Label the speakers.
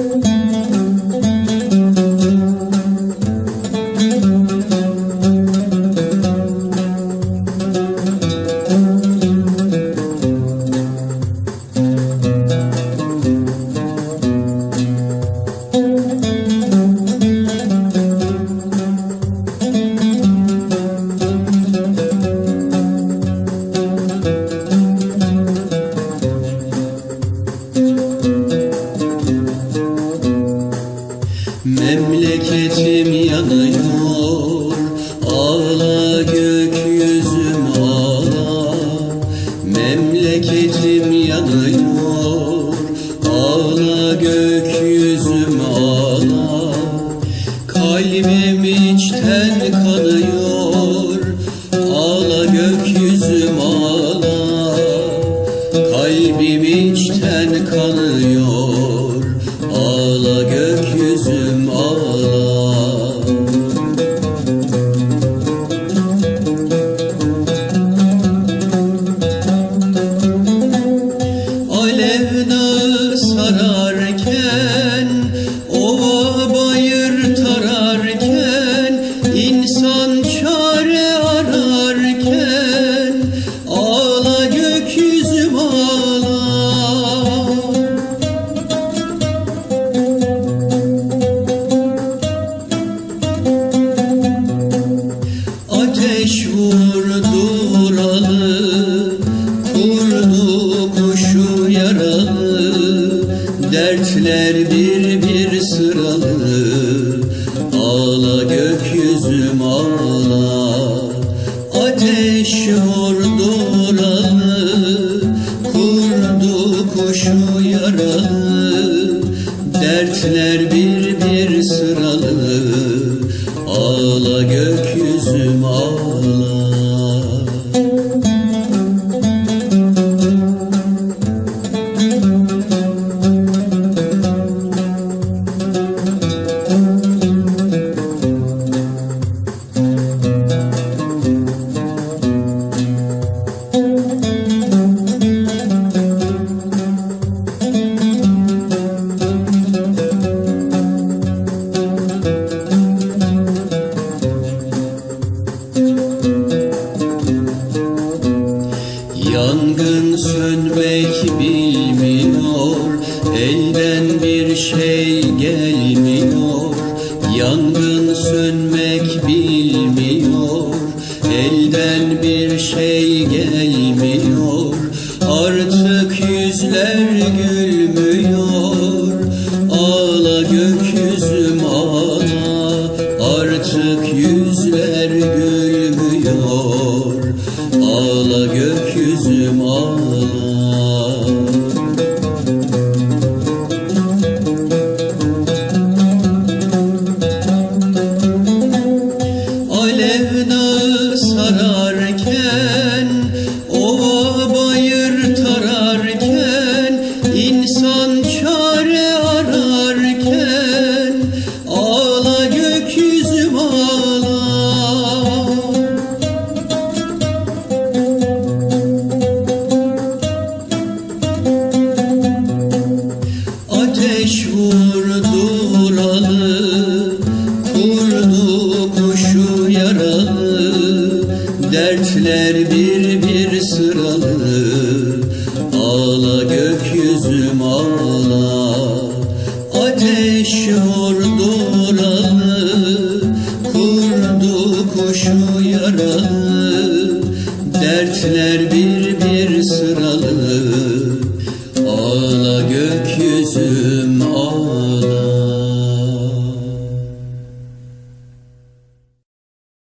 Speaker 1: Música Memleketim yanıyor Ağla gökyüzüm ağla. Memleketim yanıyor Ağla gökyüzüm ağla. Kalbim içten kanıyor Ağla gökyüzüm ağla. Kalbim içten kanıyor Ağla gökyüzüm bir sıralı Ağla gökyüzüm ağla. Ateş vurdu Kurdu kuşu yaralı. Dertler Ağla gökyüzüm ağla gözüm Ateş vurdu Kurdu kuşu yaranı Dertler bir bir sıralı. Ağla gökyüzüm